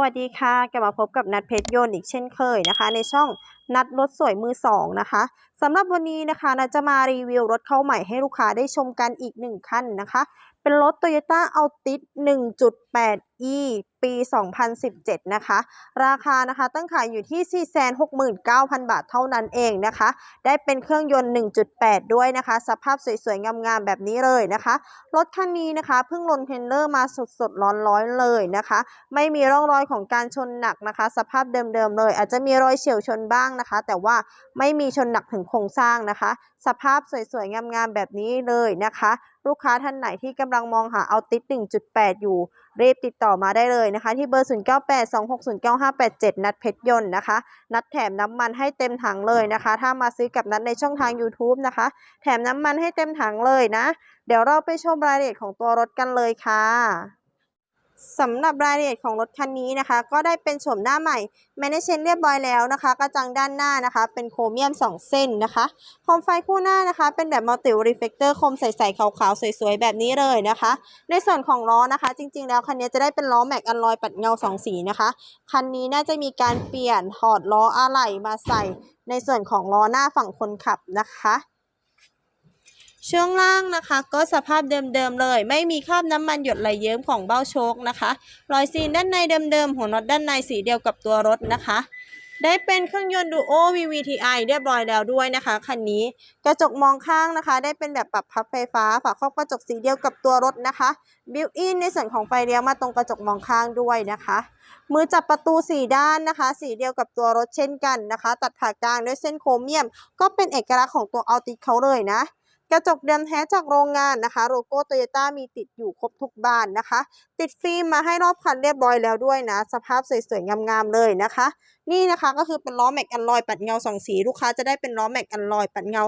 วัสดีค่ะ กลับมาพบกับนัดเพชรโยนอีกเช่นเคยนะคะ ในช่อง นัดรถสวยมือสองนะคะสำหรับวันนี้นะคะนัดจะมารีวิวรถเข้าใหม่ให้ลูกค้าได้ชมกันอีกหนึ่งคันนะคะ เป็นรถ Toyota Altis 1.8e ปี 2017 นะคะ ราคานะคะตั้งขายอยู่ที่ 469,000 บาทเท่านั้นเองนะคะ ได้เป็นเครื่องยนต์ 1.8 ด้วยนะคะ สภาพสวยๆ งามๆ แบบนี้เลยนะคะ รถคันนี้นะคะเพิ่งลนเทนเลอร์มาสดๆ ร้อนๆ เลยนะคะ ไม่มีร่องรอยของการชนหนักนะคะ สภาพเดิมๆ เลย อาจจะมีรอยเฉียวชนบ้างนะคะ แต่ว่าไม่มีชนหนักถึงโครงสร้างนะคะ สภาพสวยๆ งามๆ แบบนี้เลยนะคะ ลูกค้าท่านไหนที่กำลังมองหาเอาติด 1.8 อยู่รีบติดต่อมาได้เลยนะคะ ที่เบอร์ 0982609587 นัดเพชรยนต์นะคะ นัดแถมน้ำมันให้เต็มถังเลยนะคะ ถ้ามาซื้อกับนัดในช่องทาง YouTube นะคะ แถมน้ำมันให้เต็มถังเลยนะ เดี๋ยวเราไปชมรายละเอียดของตัวรถกันเลยค่ะ สำหรับรายละเอียดของรถคันนี้นะคะ ก็ได้เป็นโฉมหน้าใหม่แมเนเชนเรียบร้อยแล้วนะคะ กระจังด้านหน้านะคะ เป็นโครเมียม 2 เส้นนะคะโคมไฟคู่หน้านะคะ เป็นแบบมัลติรีเฟกเตอร์โคมใสๆขาวๆ สวยๆ แบบนี้เลยนะคะ ในส่วนของล้อนะคะ จริงๆ แล้วคันนี้จะได้เป็นล้อแม็กอัลลอยปัดเงา 2 สีนะคะ คันนี้น่าจะมีการเปลี่ยนถอดล้ออะไหล่มาใส่ ในส่วนของล้อหน้าฝั่งคนขับนะคะ ช่วงล่างนะคะ ก็สภาพเดิมๆเลย ไม่มีคราบน้ำมันหยดไหลเยิ้มของเบ้าโชคนะคะ รอยซีนด้านในเดิมๆหัวน็อตด้านในสีเดียวกับตัวรถนะคะ ได้เป็นเครื่องยนต์ดูโอ VVTi เรียบร้อยแล้วด้วยนะคะคันนี้กระจกมองข้างนะคะ ได้เป็นแบบปรับพับไฟฟ้าฝาครอบกระจกสีเดียวกับตัวรถนะคะบิวอินในส่วนของไฟเลี้ยวมาตรงกระจกมองข้างด้วยนะคะมือจับประตูสีด้านนะคะ สีเดียวกับตัวรถเช่นกันนะคะ ตัดผ่ากลางด้วยเส้นโครเมียม ก็เป็นเอกลักษณ์ของตัวอัลติเขาเลยนะ กระจกเดิมแท้จากโรงงานนะคะโลโก้โตโยต้ามีติดอยู่ครบทุกบานนะคะ ติดฟิล์มมาให้รอบคันเรียบร้อยแล้วด้วยนะ สภาพสวยๆงามๆเลยนะคะ นี่นะคะก็คือเป็นล้อแม็กอันลอยปัดเงาสองสี ลูกค้าจะได้เป็นล้อแม็กอันลอยปัดเงา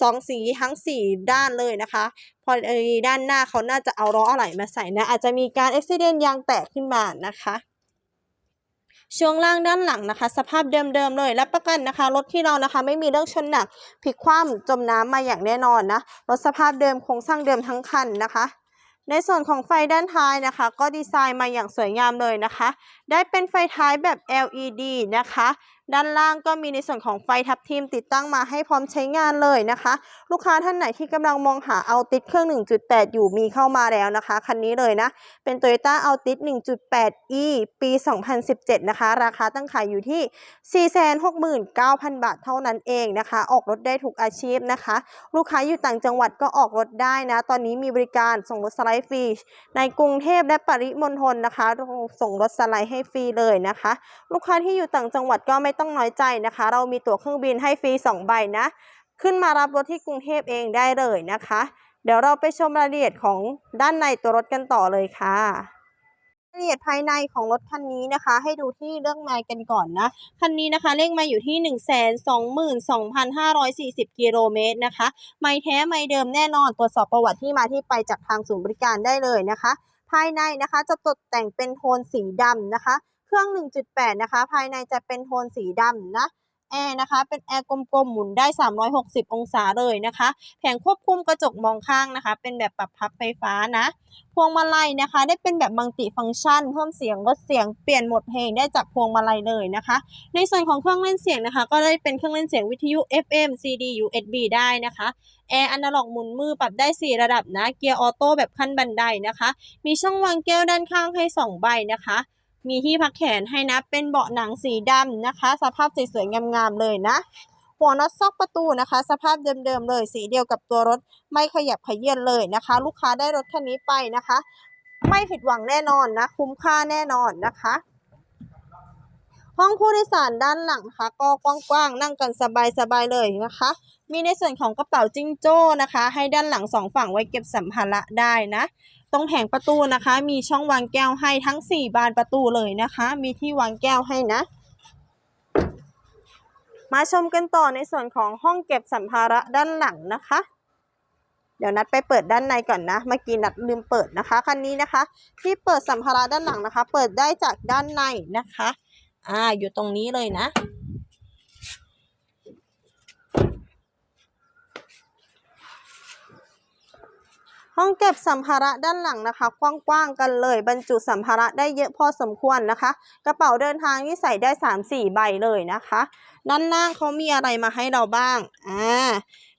สองสีทั้งสี่ด้านเลยนะคะ พอไอ้ด้านหน้าเขาน่าจะเอาล้ออะไหล่มาใส่นะอาจจะมีการอุบิเหตุยางแตกขึ้นมานะคะ ช่วงล่างด้านหลังนะคะ สภาพเดิมๆเลยรับประกันนะคะ รถที่เรานะคะ ไม่มีเรื่องชนหนักพลิกคว่ำจมน้ำมาอย่างแน่นอนนะรถสภาพเดิมโครงสร้างเดิมทั้งคันนะคะ ในส่วนของไฟด้านท้ายนะคะ ก็ดีไซน์มาอย่างสวยงามเลยนะคะ ได้เป็นไฟท้ายแบบ LED นะคะ ด้านล่างก็มีในส่วนของไฟทับทิมติดตั้งมาให้พร้อมใช้งานเลยนะคะ ลูกค้าท่านไหนที่กำลังมองหาเอาติดเครื่อง 1.8 อยู่มีเข้ามาแล้วนะคะ คันนี้เลยนะ เป็น Toyota Altis 1.8e ปี 2017 นะคะ ราคาตั้งขายอยู่ที่ 469,000 บาทเท่านั้นเองนะคะ ออกรถได้ทุกอาชีพนะคะ ลูกค้าอยู่ต่างจังหวัดก็ออกรถได้นะ ตอนนี้มีบริการส่งรถสไลด์ฟรีในกรุงเทพและปริมณฑลนะคะ ส่งรถสไลด์ให้ให้ฟรีเลยนะคะ ลูกค้าที่อยู่ต่างจังหวัดก็ไม่ต้องน้อยใจนะคะ เรามีตั๋วเครื่องบินให้ฟรี2ใบนะ ขึ้นมารับรถที่กรุงเทพเองได้เลยนะคะ เดี๋ยวเราไปชมรายละเอียดของด้านในตัวรถกันต่อเลยค่ะรายละเอียดภายในของรถคันนี้นะคะ ให้ดูที่เรื่องไมล์กันก่อนนะ คันนี้นะคะเลขไมาอยู่ที่ 1 2 2 5 4 0 กิโลเมตรนะคะ ไมล์แท้ไมล์เดิมแน่นอนตรวจสอบประวัติที่มาที่ไปจากทางศูนย์บริการได้เลยนะคะ ภายในนะคะจะตกแต่งเป็นโทนสีดำนะคะ เครื่อง 1.8 นะคะ ภายในจะเป็นโทนสีดำนะ แอร์นะคะ เป็นแอร์กลมๆ หมุนได้ 360 องศาเลยนะคะ แผงควบคุมกระจกมองข้างนะคะ เป็นแบบปรับพับไฟฟ้านะ พวงมาลัยนะคะ ได้เป็นแบบมัลติฟังก์ชัน เพิ่มเสียงลดเสียง เปลี่ยนหมดเพลงได้จากพวงมาลัยเลยนะคะ ในส่วนของเครื่องเล่นเสียงนะคะ ก็ได้เป็นเครื่องเล่นเสียงวิทยุ FM CD USB ได้นะคะแอร์อนาล็อกหมุนมือปรับได้ 4 ระดับนะ เกียร์ออโต้แบบขั้นบันไดนะคะ มีช่องวางแก้วด้านข้างให้ 2 ใบนะคะ มีที่พักแขนให้นะ เป็นเบาะหนังสีดำนะคะ สภาพสวยๆงามๆเลยนะ หัวน็อตซอกประตูนะคะ สภาพเดิมๆเลย สีเดียวกับตัวรถ ไม่ขยับขยื่นเลยนะคะ ลูกค้าได้รถคันนี้ไปนะคะ ไม่ผิดหวังแน่นอนนะ คุ้มค่าแน่นอนนะคะห้องผู้โดยสารด้านหลังนะคะ ก็กว้างๆนั่งกันสบายๆเลยนะคะ มีในส่วนของกระเป๋าจิ้งโจ้นะคะ ให้ด้านหลังสองฝั่งไว้เก็บสัมภาระได้นะ ตรงแผงประตูนะคะ มีช่องวางแก้วให้ทั้ง 4 บานประตูเลยนะคะ มีที่วางแก้วให้นะ มาชมกันต่อในส่วนของห้องเก็บสัมภาระด้านหลังนะคะ เดี๋ยวนัดไปเปิดด้านในก่อนนะ เมื่อกี้นัดลืมเปิดนะคะ คันนี้นะคะ ที่เปิดสัมภาระด้านหลังนะคะ เปิดได้จากด้านในนะคะ อ่า อยู่ตรงนี้เลยนะ ห้องเก็บสัมภาระด้านหลังนะคะ กว้างๆกันเลย บรรจุสัมภาระได้เยอะพอสมควรนะคะ กระเป๋าเดินทางนี่ใส่ได้ 3-4 ใบเลยนะคะ ด้านล่างเขามีอะไรมาให้เราบ้างอ่า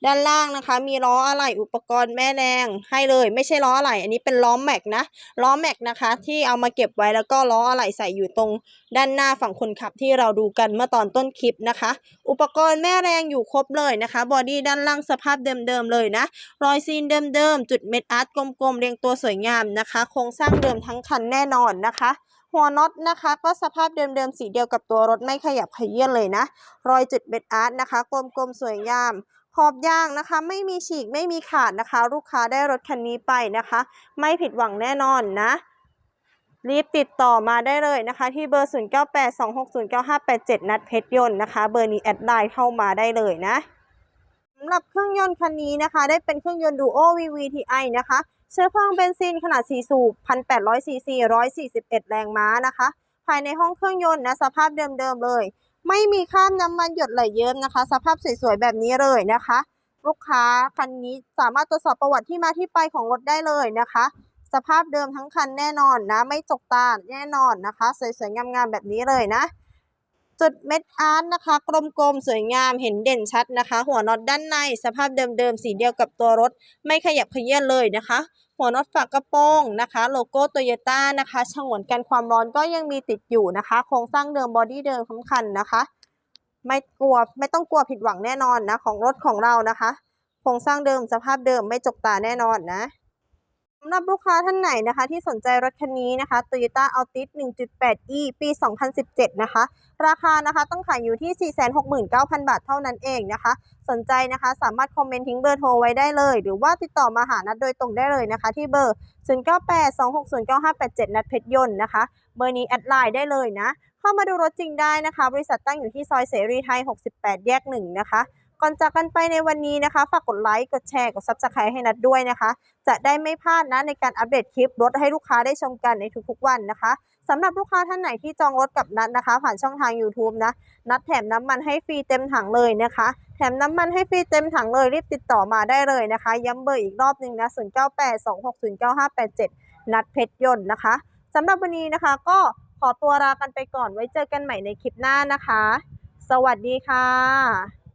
ด้านล่างนะคะ มีล้ออะไหล่อุปกรณ์แม่แรงให้เลย ไม่ใช่ล้ออะไหล่อันนี้เป็นล้อแม็กนะล้อแม็กนะคะ ที่เอามาเก็บไว้แล้วก็ล้ออะไหล่ใส่อยู่ตรง ด้านหน้าฝั่งคนขับที่เราดูกันเมื่อตอนต้นคลิปนะคะ อุปกรณ์แม่แรงอยู่ครบเลยนะคะบอดี้ด้านล่างสภาพเดิมๆเลยนะ รอยซีนเดิมๆจุดเม็ดอาร์ตกลมๆเรียงตัวสวยงามนะคะ โครงสร้างเดิมทั้งคันแน่นอนนะคะหัวน็อตนะคะก็สภาพเดิมๆสีเดียวกับตัวรถไม่ขยับขยื่นเลยนะ รอยจุดเม็ดอาร์ตนะคะ กลมๆสวยงาม ขอบยางนะคะ ไม่มีฉีกไม่มีขาดนะคะ ลูกค้าได้รถคันนี้ไปนะคะ ไม่ผิดหวังแน่นอนนะ รีบติดต่อมาได้เลยนะคะ ที่เบอร์ 0982609587 นัดเพชรยนต์นะคะ เบอร์นี้แอดไลน์เข้ามาได้เลยนะสำหรับเครื่องยนต์คันนี้นะคะ ได้เป็นเครื่องยนต์ Duo VVTi นะคะเชื้อเพลิงเบนซินขนาด 4 สูบ 1,800ซีซี141 แรงม้านะคะ ภายในห้องเครื่องยนต์นะ สภาพเดิมๆเลย ไม่มีครามน้ำมันหยดไหลเยิ้มนะคะ สภาพสวยๆแบบนี้เลยนะคะ ลูกค้าคันนี้สามารถตรวจสอบประวัติที่มาที่ไปของรถได้เลยนะคะ สภาพเดิมทั้งคันแน่นอนนะ ไม่จกตาแน่นอนนะคะ สวยๆงามๆแบบนี้เลยนะ จุดเม็ดอาร์ตนะคะ กลมๆ สวยงามเห็นเด่นชัดนะคะ หัวน็อตด้านในสภาพเดิมๆ สีเดียวกับตัวรถ ไม่ขยับเขยื้อนเลยนะคะ หัวน็อตฝากระโปรงนะคะ โลโก้โตโยต้านะคะฉงนกันความร้อนก็ยังมีติดอยู่นะคะ โครงสร้างเดิมบอดี้เดิมทั้งคันนะคะ ไม่กลัวไม่ต้องกลัวผิดหวังแน่นอนนะของรถของเรานะคะ โครงสร้างเดิมสภาพเดิมไม่จกตาแน่นอนนะ สำหรับลูกค้าท่านไหนนะคะ ที่สนใจรถคันนี้นะคะ Toyota Altis 1.8e ปี 2017 นะคะ ราคานะคะต้องขายอยู่ที่ 469,000 บาทเท่านั้นเองนะคะ สนใจนะคะสามารถคอมเมนต์ทิ้งเบอร์โทรไว้ได้เลย หรือว่าติดต่อมาหานัดโดยตรงได้เลยนะคะ ที่เบอร์ 0982609587 นัดเพชรยนต์นะคะ เบอร์นี้แอดไลน์ได้เลยนะ เข้ามาดูรถจริงได้นะคะ บริษัทตั้งอยู่ที่ซอยเสรีไทย 68 แยก 1 นะคะ ก่อนจากกันไปในวันนี้นะคะ ฝากกดไลค์ กดแชร์ กด Subscribe ให้นัดด้วยนะคะ จะได้ไม่พลาดนะในการอัปเดตคลิปรถให้ลูกค้าได้ชมกันในทุกๆวันนะคะสำหรับลูกค้าท่านไหนที่จองรถกับนัดนะคะ ผ่านช่องทาง YouTube นะ นัดแถมน้ำมันให้ฟรีเต็มถังเลยนะคะ แถมน้ำมันให้ฟรีเต็มถังเลยรีบติดต่อมาได้เลยนะคะ ย้ำเบอร์อีกรอบหนึ่งนะ 0982609587 นัดเพชรยนต์นะคะสำหรับวันนี้นะคะ ก็ขอตัวลากันไปก่อนไว้เจอกันใหม่ในคลิปหน้านะคะ สวัสดีค่ะ